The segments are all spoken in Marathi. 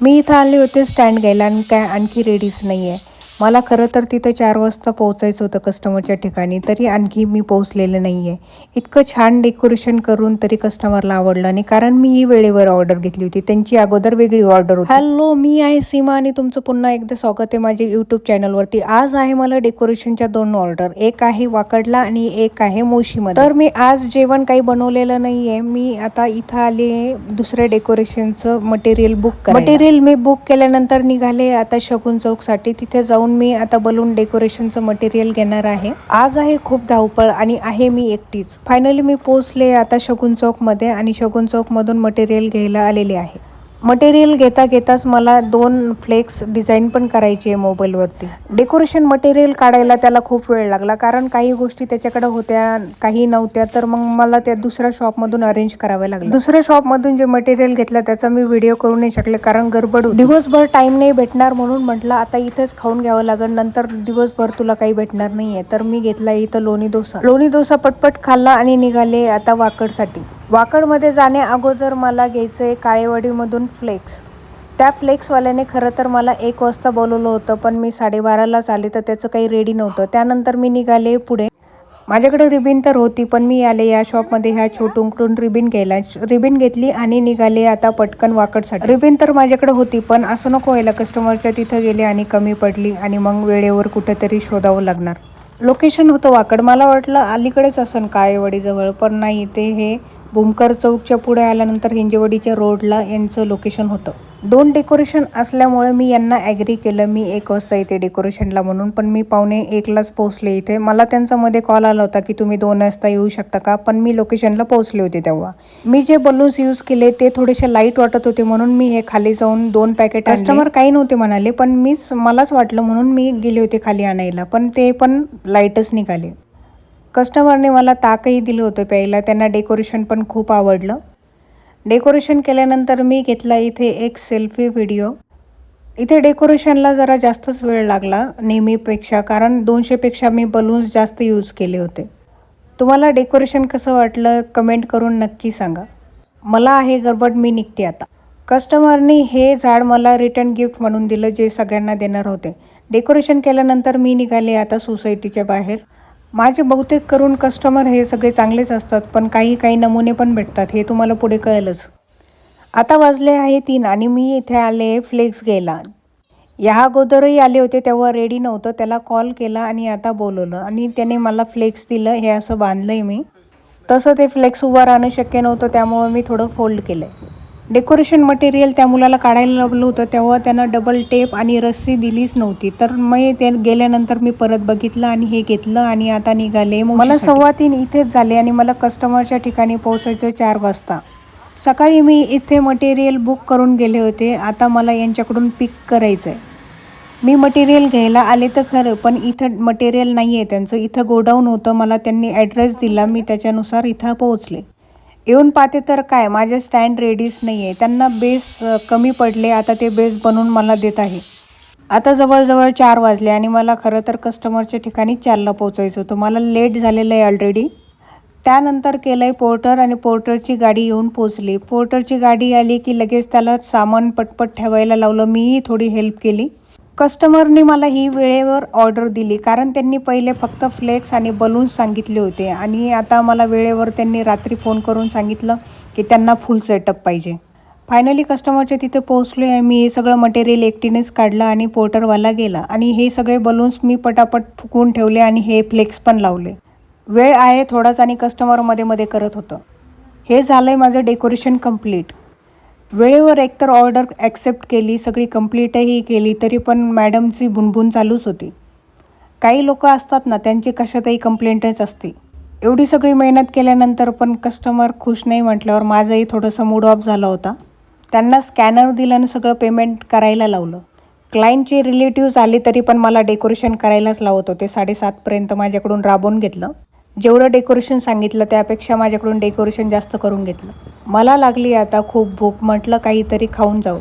मी इथं आले होते स्टँड घ्यायला आणि काय आणखी रेडीच नाही आहे मला खरं तर तिथं चार वाजता पोहोचायचं होतं कस्टमरच्या ठिकाणी तरी आणखी मी पोहोचलेलं नाही आहे इतकं छान डेकोरेशन करून तरी कस्टमरला आवडलं नाही कारण मी ही वेळेवर ऑर्डर घेतली होती. त्यांची अगोदर वेगळी ऑर्डर होती. हॅलो मी आहे सीमा आणि तुमचं पुन्हा एकदा स्वागत आहे माझ्या यूट्यूब चॅनलवरती आज आहे मला डेकोरेशनच्या दोन ऑर्डर एक आहे वाकडला आणि एक आहे मोशीमध्ये तर मी आज जेवण काही बनवलेलं नाही आहे मी आता इथं आले दुसऱ्या डेकोरेशनचं मटेरियल बुक मटेरियल मी बुक केल्यानंतर निघाले आता शगुन चौकसाठी. तिथे जाऊन मी आता बलून डेकोरेशनचं मटेरियल घेणार आहे. आज आहे खूप धावपळ आणि आहे मी एकटीच. फायनली मी पोहोचले आता शगुन चौकमध्ये आणि शगुन चौकमधून मटेरियल घ्यायला आलेले आहे. मटेरियल घेता घेताच मला दोन फ्लेक्स डिझाईन पण करायची आहे मोबाईलवरती. डेकोरेशन मटेरियल काढायला त्याला खूप वेळ लागला. कारण काही गोष्टी त्याच्याकडे होत्या काही नव्हत्या तर मग मला त्या दुसऱ्या शॉपमधून अरेंज कराव्या लागलं दुसऱ्या शॉपमधून जे मटेरियल घेतलं त्याचा मी व्हिडिओ करू नाही शकले कारण गडबड दिवसभर टाईम नाही भेटणार म्हणून म्हटलं आता इथेच खाऊन घ्यावं लागेल नंतर दिवसभर तुला काही भेटणार नाहीये. तर मी घेतला इथं लोणी डोसा. लोणी डोसा पटपट खाल्ला आणि निघाले आता वाकडसाठी. वाकडमध्ये जाणे अगोदर मला घ्यायचं आहे काळेवाडीमधून फ्लेक्स. त्या फ्लेक्सवाल्याने खरं तर मला एक वाजता बोलवलं होतं पण मी साडेबारालाच आले तर त्याचं काही रेडी नव्हतं. त्यानंतर मी निघाले पुढे. माझ्याकडे रिबीन तर होती पण मी आले या शॉपमध्ये ह्या छोटूंकडून रिबीन घ्यायला. रिबीन घेतली आणि निघाले आता पटकन वाकडसाठी. रिबीन तर माझ्याकडे होती पण असं नको व्हायला. कस्टमरच्या तिथं गेले आणि कमी पडली आणि मग वेळेवर कुठेतरी शोधावं लागणार. लोकेशन होतं वाकड. मला वाटलं अलीकडेच असन काळेवाडीजवळ पण नाही ते हे भूमकर चौकच्या पुढे आल्यानंतर हिंजेवडीच्या रोडला यांचं लोकेशन होतं. दोन डेकोरेशन असल्यामुळे मी यांना ॲग्री केलं. मी एक वाजता इथे डेकोरेशनला म्हणून पण मी पावणे एकलाच पोहोचले इथे. मला त्यांचा मध्ये कॉल आला होता की तुम्ही दोन वाजता येऊ शकता का? पण मी लोकेशनला पोहोचले होते तेव्हा. मी जे बलून्स यूज केले ते थोडेसे लाइट वाटत होते म्हणून मी हे खाली जाऊन दोन पॅकेट कस्टमर काही नव्हते म्हणाले पण मीच मलाच वाटलं म्हणून मी गेले होते खाली आणायला. पण ते पण लाईटच निघाले. कस्टमरने मला ताकही दिलं होतं प्यायला. त्यांना डेकोरेशन पण खूप आवडलं. डेकोरेशन केल्यानंतर मी घेतला इथे एक सेल्फी व्हिडिओ. इथे डेकोरेशनला जरा जास्तच वेळ लागला नेहमीपेक्षा कारण दोनशेपेक्षा मी बलून्स जास्त यूज केले होते. तुम्हाला डेकोरेशन कसं वाटलं कमेंट करून नक्की सांगा. मला आहे गडबड मी निघते आता. कस्टमरनी हे झाड मला रिटर्न गिफ्ट म्हणून दिलं जे सगळ्यांना देणार होते. डेकोरेशन केल्यानंतर मी निघाले आता सोसायटीच्या बाहेर. माझे बहुतेक करून कस्टमर हे सगळे चांगलेच असतात पण काही काही नमुने पण भेटतात हे तुम्हाला पुढे कळेलच. आता वाजले आहे तीन आणि मी इथे आले फ्लेक्स घ्यायला. या अगोदरही आले होते तेव्हा रेडी नव्हतं त्याला कॉल केला आणि आता बोलवलं. आणि त्याने मला फ्लेक्स दिलं हे असं बांधलं आहे मी. तसं ते फ्लेक्स उभं राहणं शक्य नव्हतं त्यामुळं मी थोडं फोल्ड केलं आहे डेकोरेशन मटेरियल त्या मुलाला काढायला लावलं होतं. तेव्हा त्यानं डबल टेप आणि रस्सी दिलीच नव्हती. तर मी ते गेल्यानंतर मी परत बघितलं आणि हे घेतलं आणि आता निघाले. मला सव्वा तीन इथेच झाले आणि मला कस्टमरच्या ठिकाणी पोहोचायचं चार वाजता. सकाळी मी इथे मटेरियल बुक करून गेले होते. आता मला यांच्याकडून पिक करायचं आहे मी मटेरियल घ्यायला आले तर खरं पण इथं मटेरियल नाही आहे त्यांचं. इथं गोडाऊन होतं. मला त्यांनी ॲड्रेस दिला. मी त्याच्यानुसार इथं पोहोचले. येऊन पाहते तर काय? माझे स्टँड रेडीच नाही आहे त्यांना बेस कमी पडले. आता ते बेस बनवून मला देत आहे. आता जवळजवळ चार वाजले आणि मला खरं तर कस्टमरच्या ठिकाणी चारला पोचायचं होतं. मला लेट झालेलं आहे ऑलरेडी त्यानंतर केलं आहे पोर्टर आणि पोर्टरची गाडी येऊन पोचली पोर्टरची गाडी आली की लगेच त्याला सामान पटपट ठेवायला लावलं. मीही थोडी हेल्प केली. कस्टमरने मला ही वेळेवर ऑर्डर दिली कारण त्यांनी पहिले फक्त फ्लेक्स आणि बलून्स सांगितले होते. आणि आता मला वेळेवर त्यांनी रात्री फोन करून सांगितलं की त्यांना फुल सेटअप पाहिजे. फायनली कस्टमरच्या तिथे पोहोचलो आहे मी हे सगळं मटेरियल एकटीनेच काढलं आणि पोर्टरवाला गेला. आणि हे सगळे बलून्स मी पटापट फुकून ठेवले आणि हे फ्लेक्स पण लावले. वेळ आहे थोडाच आणि कस्टमरमध्ये मध्ये करत होतं. हे झालं आहे माझं डेकोरेशन कंप्लीट वेळेवर एकतर ऑर्डर ॲक्सेप्ट केली सगळी कंप्लीटही केली तरी पण मॅडमची भुणभुण चालूच होती. काही लोक असतात ना त्यांची कशातही कंप्लेंटच असते. एवढी सगळी मेहनत केल्यानंतर पण कस्टमर खुश नाही म्हटल्यावर माझंही थोडंसं मूड ऑफ झाला होता. त्यांना स्कॅनर दिलं आणि सगळं पेमेंट करायला लावलं. क्लायंटचे रिलेटिव्ज आले तरी पण मला डेकोरेशन करायलाच लावत होते. साडेसातपर्यंत माझ्याकडून राबवून घेतलं. जेवढं डेकोरेशन सांगितलं त्यापेक्षा माझ्याकडून डेकोरेशन जास्त करून घेतलं. मला लागली आता खूप भूक म्हटलं काहीतरी खाऊन जाऊ.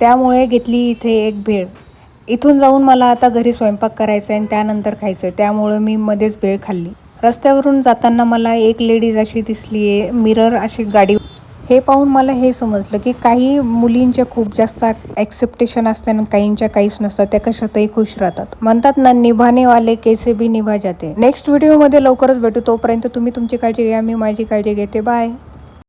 त्यामुळे घेतली इथे एक भेळ. इथून जाऊन मला आता घरी स्वयंपाक करायचा आहे आणि त्यानंतर खायचं आहे त्यामुळं मी मध्येच भेळ खाल्ली. रस्त्यावरून जाताना मला एक लेडीज अशी दिसली आहे मिरर अशी गाडी हे पाहून मला हे समजलं की काही मुलींच्या खूप जास्त ॲक्सेप्टेशन असते आणि काहींच्या काहीच नसतात. त्या कशातही खुश राहतात. म्हणतात ना निभाने वाले कैसे निभा जाते. नेक्स्ट व्हिडिओमध्ये लवकरच भेटू. तोपर्यंत तुम्ही तुमची काळजी घ्या मी माझी काळजी घेते. बाय